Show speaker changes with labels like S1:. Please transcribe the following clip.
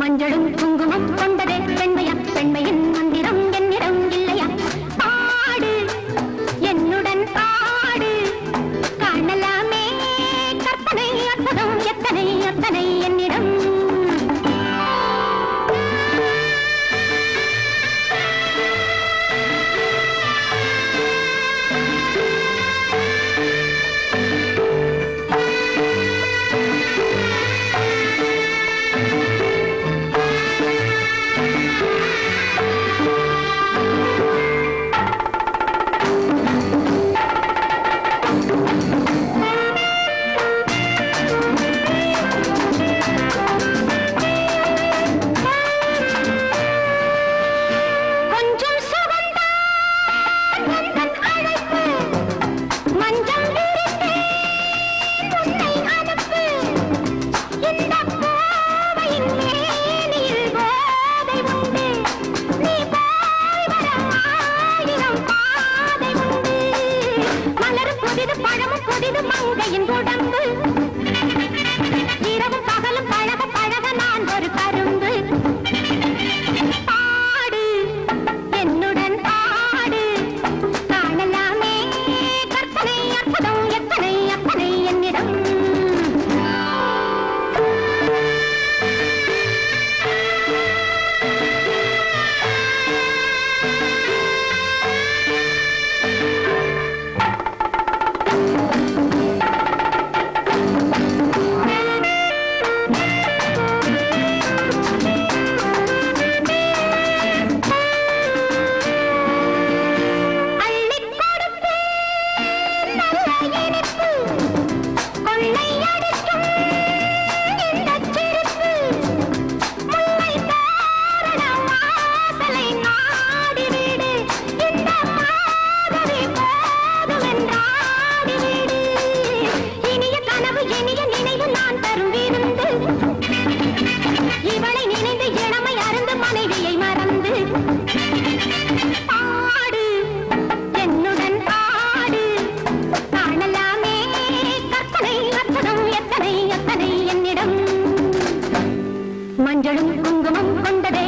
S1: மஞ்சளும் குங்குமம் கொண்டதே பெண்மையா? பெண்மையின் மந்திரம் என்னுடன் பாடு காணலாமே. கற்பனை அற்புதம் எத்தனை எத்தனை மலரும் புதிது பழமும் புதிது மங்கையின் உடம்பு. மஞ்சளும் குங்குமம் கொண்டதே.